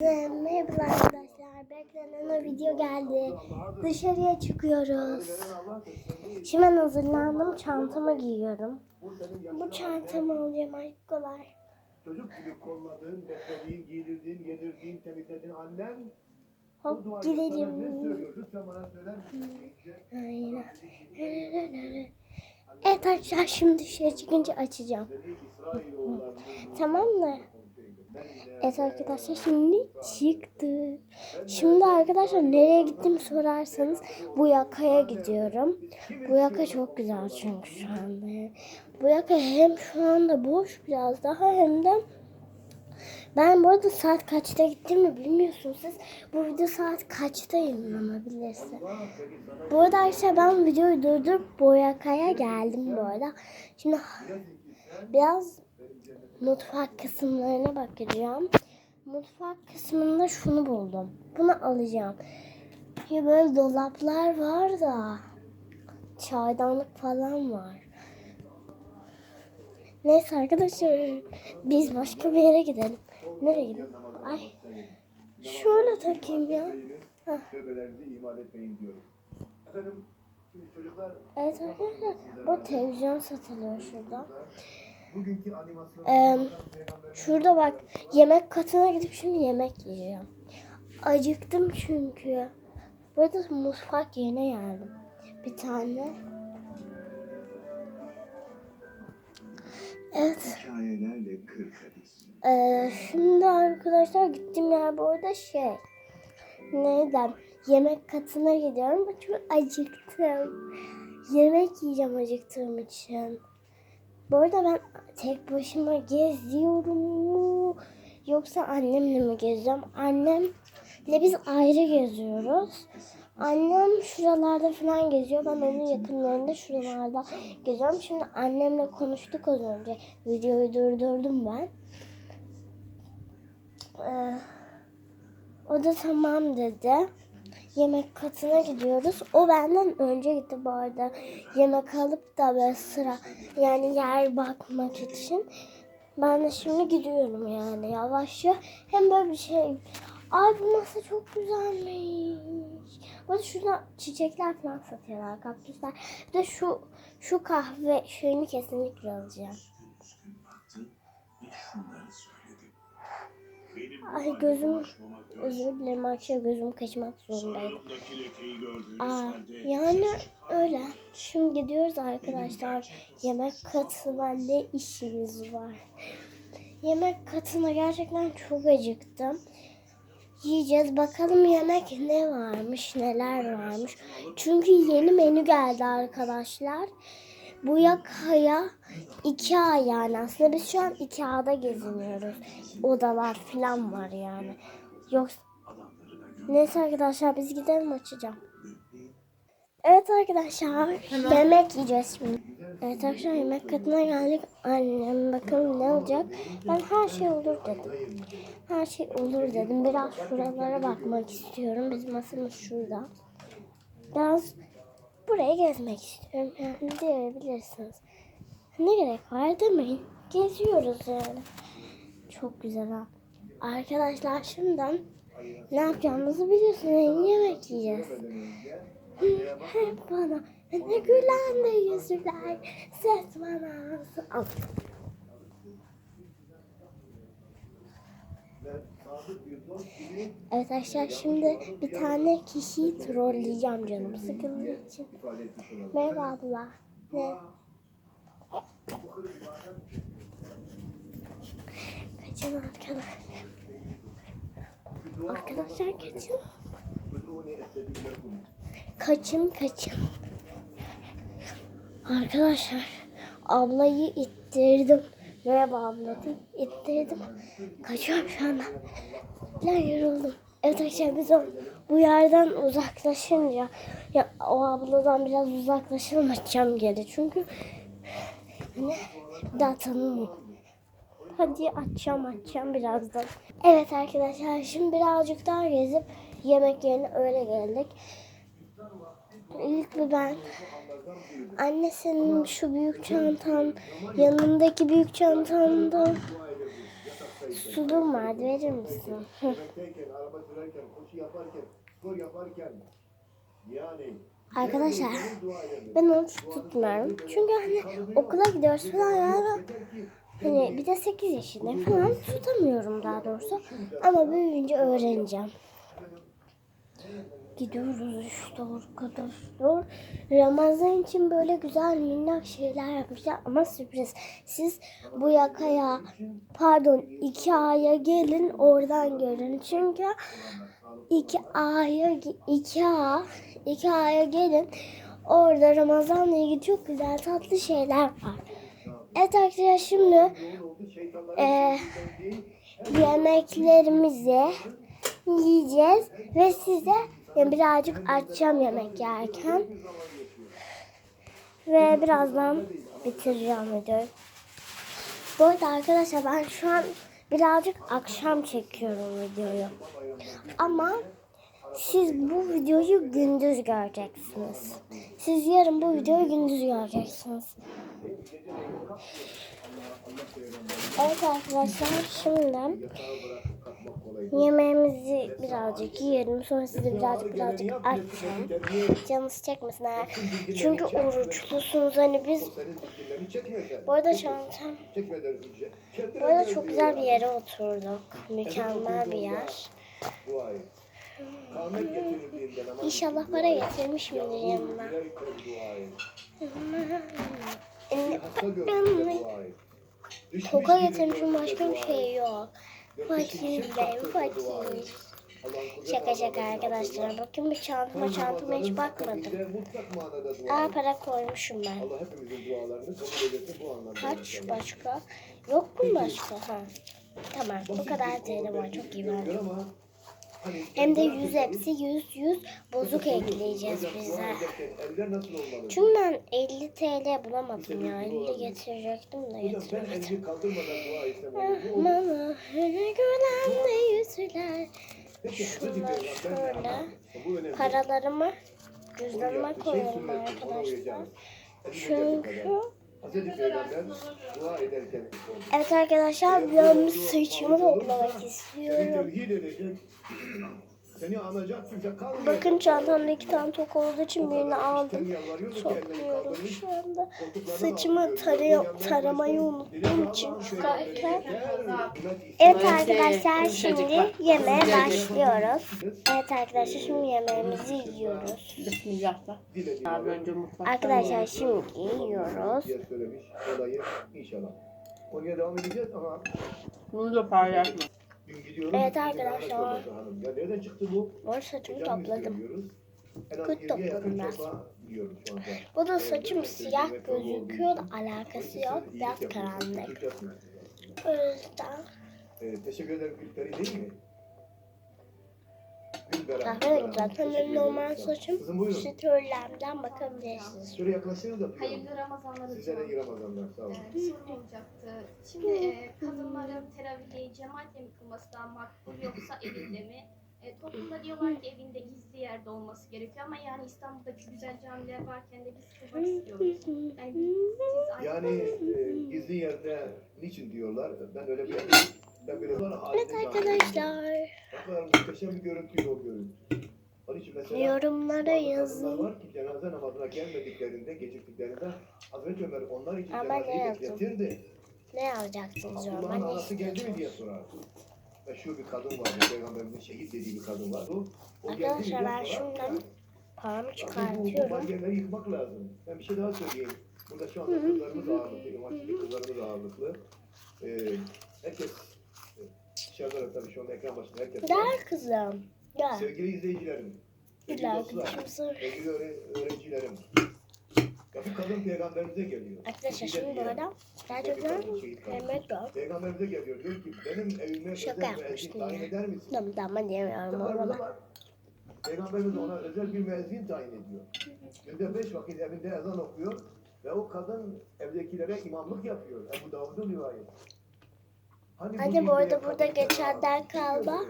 Merhaba arkadaşlar. Beklenen o video geldi. Dışarıya çıkıyoruz. Şimdi ben hazırlandım. Çantamı giyiyorum. Bu çantamı alacağım ayakkabılar. Çocuk gibi kolladığın, beslediğin, giydirdiğin, yedirdiğin, temizlediğin annen Hop gidelim. Aynen. Evet arkadaşlar şimdi dışarı çıkınca açacağım. Tamam mı? Evet arkadaşlar şimdi çıktı. Şimdi arkadaşlar nereye gittim sorarsanız bu yakaya gidiyorum. Bu yaka çok güzel çünkü şu anda. Bu yaka hem şu anda boş biraz daha hem de ben bu arada saat kaçta gittiğimi bilmiyorsunuz siz. Bu video saat kaçta yayınlanabilirse. Bu arada arkadaşlar ben videoyu durdurup Boyaka'ya geldim bu arada. Şimdi biraz mutfak kısımlarına bakacağım. Mutfak kısmında şunu buldum. Bunu alacağım. Ya böyle dolaplar var da çaydanlık falan var. Neyse arkadaşlar biz başka bir yere gidelim. Nereye gidelim? Ay şöyle takayım ya. Çocuklar Evet arkadaşlar bu televizyon satılıyor şurada. Ee, şurada bak yemek katına gidip şimdi yemek yiyeceğim. Acıktım çünkü. Burada mutfak yerine geldim. Bir tane. Evet. Ee, şimdi arkadaşlar gittiğim yer bu arada şey. Neyden? Yemek katına gidiyorum. Çok acıktım. Yemek yiyeceğim acıktığım için. Bu arada ben tek başıma geziyorum mu? Yoksa annemle mi geziyorum? Annemle biz ayrı geziyoruz. Annem şuralarda falan geziyor. Ben onun yakınlarında şuralarda geziyorum. Şimdi annemle konuştuk az önce. Videoyu durdurdum ben. Ee, o da tamam dedi. Yemek katına gidiyoruz. O benden önce gitti bu arada. Yemek alıp da böyle sıra yani yer bakmak için. Ben de şimdi gidiyorum yani yavaşça. Hem böyle bir şey. Ay bu masa çok güzelmiş. Bu arada şurada çiçekler falan satıyorlar. Kaktüsler. Bir de şu şu kahve şeyini kesinlikle alacağım. Ay gözüm özür dilerim arkadaşlar gözüm kaçmak zorundaydım. Aa, yani öyle. Şimdi gidiyoruz arkadaşlar. Yemek katına ne işimiz var? Yemek katına gerçekten çok acıktım. Yiyeceğiz bakalım yemek ne varmış neler varmış. Çünkü yeni menü geldi arkadaşlar. Bu yakaya iki ay yani aslında biz şu an iki ada geziniyoruz. Odalar falan var yani. Yoksa Neyse arkadaşlar biz gidelim açacağım. Evet arkadaşlar yemek yiyeceğiz şimdi. Evet arkadaşlar yemek katına geldik. Annem bakalım ne olacak. Ben her şey olur dedim. Her şey olur dedim. Biraz şuralara bakmak istiyorum. Bizim masamız şurada. Biraz buraya gezmek istiyorum. Yani diyebilirsiniz. Ne gerek var demeyin. Geziyoruz yani. Çok güzel ha. Arkadaşlar şimdiden ne yapacağımızı biliyorsunuz. Yemek yiyeceğiz. Hep bana ne gülen de yüzüler ses bana al. Evet arkadaşlar şimdi bir tane kişiyi trolleyeceğim canım sıkıldığı için. Merhaba abla. Ne? Kaçın arkadaşlar. Arkadaşlar kaçın. Kaçın kaçın. Arkadaşlar ablayı ittirdim. Merhaba ablacığım. İttirdim. Kaçıyorum şu anda. Ben yoruldum. Evet arkadaşlar biz o, bu yerden uzaklaşınca ya o abladan biraz uzaklaşalım açacağım geri. Çünkü ne daha tanımıyorum. Hadi açacağım açacağım birazdan. Evet arkadaşlar şimdi birazcık daha gezip yemek yerine öyle geldik. İlk bir ben. Anne senin şu büyük çantan, yanındaki büyük çantanda Sulum vardı verir misin? Arkadaşlar ben onu tutmuyorum. Çünkü hani okula gidiyoruz falan yani hani bir de 8 yaşındayım falan tutamıyorum daha doğrusu. Ama büyüyünce öğreneceğim. Gidiyoruz işte arkadaşlar. Ramazan için böyle güzel minnak şeyler yapmışlar ama sürpriz. Siz bu yakaya pardon iki aya gelin oradan görün. Çünkü iki aya iki a iki aya gelin. Orada Ramazan'la ilgili çok güzel tatlı şeyler var. Evet arkadaşlar şimdi değil, yemeklerimizi yiyeceğiz ve size yani birazcık açacağım yemek yerken ve birazdan bitireceğim videoyu. Bu arada arkadaşlar ben şu an birazcık akşam çekiyorum videoyu. Ama siz bu videoyu gündüz göreceksiniz. Siz yarın bu videoyu gündüz göreceksiniz. Evet arkadaşlar şimdi yemeğimizi birazcık yiyelim. Sonra size birazcık birazcık açacağım. Canınız çekmesin eğer. Çünkü oruçlusunuz hani biz. Bu arada çantam. Bu arada çok güzel bir yere oturduk. Mükemmel bir yer. İnşallah para getirmiş midir yanına. Koka gibi getirmişim başka bir şey et. yok. Fakir et. fakir. Şaka şaka arkadaşlar. Bakın bir çantama çantama hiç bakmadım. Aa para koymuşum ben. Kaç başka? Yok mu başka? Ha. Tamam bu kadar TL var çok iyi verdim. Hem de yüz hepsi yüz yüz bozuk ekleyeceğiz bize. Çünkü ben 50 TL bulamadım ya. 50 getirecektim de getiremedim. Olur. Bana öyle gülen de yüzler. Peki, Şunlar Hazreti Peygamber ne şöyle. Paralarımı cüzdanıma koyuyorum arkadaşlar. Çünkü. Hazreti Peygamber dua ederken evet arkadaşlar ben bir saçımı toplamak istiyorum. Seni anacak kimse kalmayacak. Bakın çantamda iki tane tok olduğu için birini aldım. Kaldırmış. şu anda. Saçımı Peygamber taramayı unuttuğum için çıkarken. Evet arkadaşlar şimdi yemeğe başlıyoruz. Evet arkadaşlar şimdi yemeğimizi yiyoruz. Arkadaşlar şimdi yiyoruz. diye söylemiş olayı inşallah. Konuya devam edeceğiz ama Bunu da paylaşma. Evet arkadaşlar. Ya nereden çıktı bu? Mor saçımı topladım. Kut 20'ye yakın topladım ben. Bu da saçım siyah gözüküyor da alakası yok. Biraz karanlık. O yüzden teşekkür ederim Gülperi değil mi? Gülberen, kahve rengi Gülberen. zaten benim normal saçım. Kızım buyurun. Störlemden bakabilirsiniz. Şöyle yaklaşırız da. Hayırlı Ramazanlar Size de hocam. iyi Ramazanlar. Sağ olun. Ee, bir sorum olacaktı. Şimdi e, kadınların teravihi cemaatle mi kılması daha makbul yoksa evinde mi? E, toplumda diyorlar ki evinde gizli yerde olması gerekiyor ama yani İstanbul'daki güzel camiler varken de biz kılmak istiyoruz. Yani Yani e, gizli yerde niçin diyorlar? Ben öyle bir Evet arkadaşlar. Ne kadar muhteşem bir görüntüydü o görüntü. Onun için mesela Yorumlara yazın. var ki cenaze namazına gelmediklerinde, geciktiklerinde Hazreti Ömer onlar için Ama cenazeyi bekletirdi. Ne Abdullah'ın yoruma? Ne anası geldi mi diye sorardı. Meşhur bir kadın vardı, Peygamberimizin şehit dediği bir kadın vardı. O, o Arkadaşlar ben şundan paramı Tabii bu, çıkartıyorum. bariyerleri yıkmak lazım. Ben bir şey daha söyleyeyim. Burada şu anda kızlarımız ağırlıklı, üniversitede kızlarımız ağırlıklı. Ee, herkes, dışarıda tabii şu anda ekran başında herkes. Gel kızım. Gel. Sevgili izleyicilerim, sevgili Gel dostlar, kızım. sevgili öğre- öğrencilerim. Ya kadın peygamberimize geliyor. Arkadaşlar şimdi diğer- burada gerçekten yemek yok. Peygamberimize geliyor. Diyor ki benim evime Şaka özel bir yapmıştım elçi tayin ya. eder misin? Tamam tamam diyemiyorum ama. var. Peygamberimiz ona özel bir müezzin tayin ediyor. Günde beş vakit evinde ezan okuyor ve o kadın evdekilere imamlık yapıyor. Ebu Davud'un rivayeti. Hani Anne, bu arada burada kim kalma.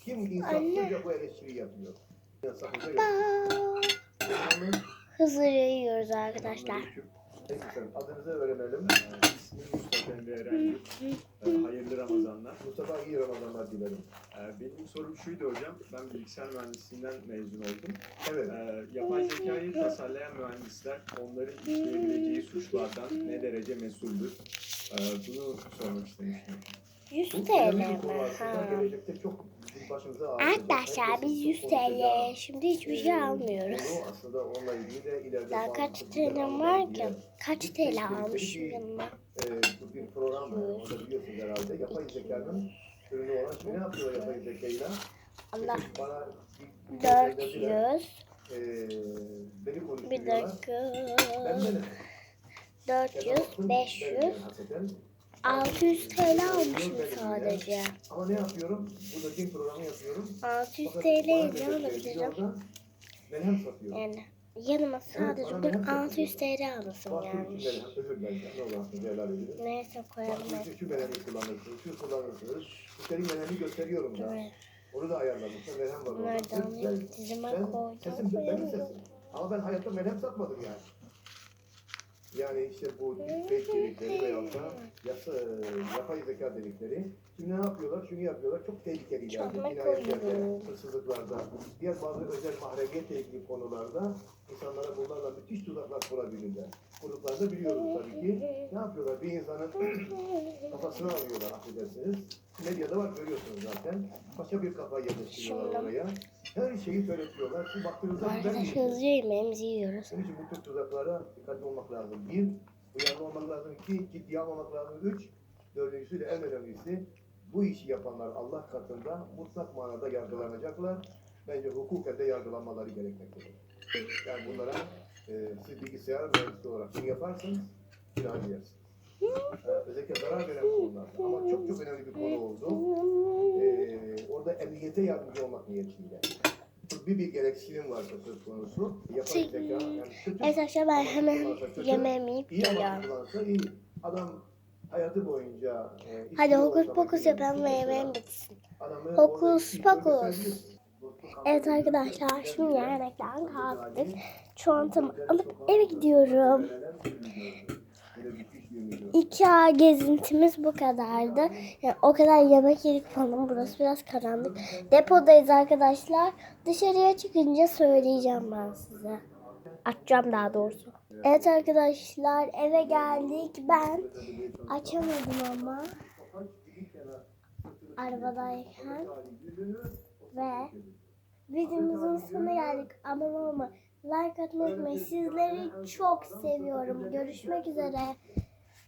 Kim insafsızca bu eleştiri yapıyor? Hızır yiyoruz arkadaşlar. Adınızı öğrenelim. Ee, Erencil. Ee, Hayırlı Ramazanlar. Mustafa iyi Ramazanlar dilerim. Ee, Benim sorum şuydu hocam. Ben bilgisayar mühendisliğinden mezun oldum. Evet. Ee, Yapay zekayı tasarlayan mühendisler onların işleyebileceği suçlardan ne derece mesuldür? Ee, Bunu sormak istemiştim. 100 Bu TL mi? Ha. Arkadaşlar biz çok 100 konuşacağı, TL. Şimdi hiçbir şey almıyoruz. bazı kaç almak var ki? Kaç TL almışım bu bir program var. Onu da biliyorsunuz herhalde. Yapay zekanın ürünü olan şimdi ne yapıyorlar yapay zekayla? Allah. Bana bir- bir gönderdiler. 400. E, beni Bir konuşturuyorlar. dakika. Ben de 400, 500, 600 TL almışım sadece. Ama ne yapıyorum? Burada din programı yapıyorum. 600 Fakat TL'yi ne alabilirim? orada Melhem satıyorum. Yani yanıma sadece merak 600 TL alasım gelmiş. Neyse koyalım şu, melhemi kullanırsınız, şu kullanırsınız. Üstelik melhemi gösteriyorum da. Onu da ayarlamışım. Melhem var orada. Nereden? Dizime koydum. koyamıyorum. Ama ben hayatta melhem satmadım yani. Yani işte bu deepfake dedikleri veyahut da yasa, yapay zeka dedikleri. Şimdi ne yapıyorlar? Şunu yapıyorlar. Çok tehlikeli ileride. Çakmak Cinayetlerde, hırsızlıklarda, diğer bazı özel mahremiyetle ilgili konularda insanlara bunlarla müthiş tuzaklar kurabilirler. Kurduklarını biliyoruz tabii ki. Ne yapıyorlar? Bir insanın kafasını alıyorlar affedersiniz. Medyada var görüyorsunuz zaten. Başka bir kafa yerleştiriyorlar oraya. Her şeyi söyletiyorlar. Siz baktığınızda arkadaş hızlı yemeğimizi yiyoruz. onun için bu tür tuzaklara dikkatli olmak lazım. Bir, uyarlı olmak lazım. İki, ciddiye almamak lazım. Üç, dördüncüsü de en önemlisi bu işi yapanlar Allah katında mutlak manada yargılanacaklar. Bence hukuken de yargılanmaları gerekmektedir. Yani bunlara e, siz bilgisayar mühendisi olarak bunu yaparsanız günah giyersiniz. E, özellikle zarar veren konularda. Ama çok çok önemli bir konu oldu. E, orada emniyete yardımcı olmak niyetiyle. Bir bir gereksinim varsa söz konusu. Yapay zeka. Yani kötü Evet arkadaşlar ben hemen yemeğimi yiyip İyi ama geliyorum. iyi. Adam hayatı boyunca e, Hadi içkiyle hokus pokus yapalım ve yemeğim bitsin. Adamı Hokus orada pokus. gösterebilirsin. Evet arkadaşlar şimdi yemekten kalktık. Çantamı alıp eve gidiyorum. İki ay gezintimiz bu kadardı. Yani o kadar yemek yedik falan. Burası biraz karanlık. Depodayız arkadaşlar. Dışarıya çıkınca söyleyeceğim ben size. Açacağım daha doğrusu. Evet arkadaşlar eve geldik. Ben açamadım ama arabadayken ve videomuzun sonuna geldik. Ama ama like atmayı unutmayın. Sizleri çok seviyorum. Görüşmek üzere.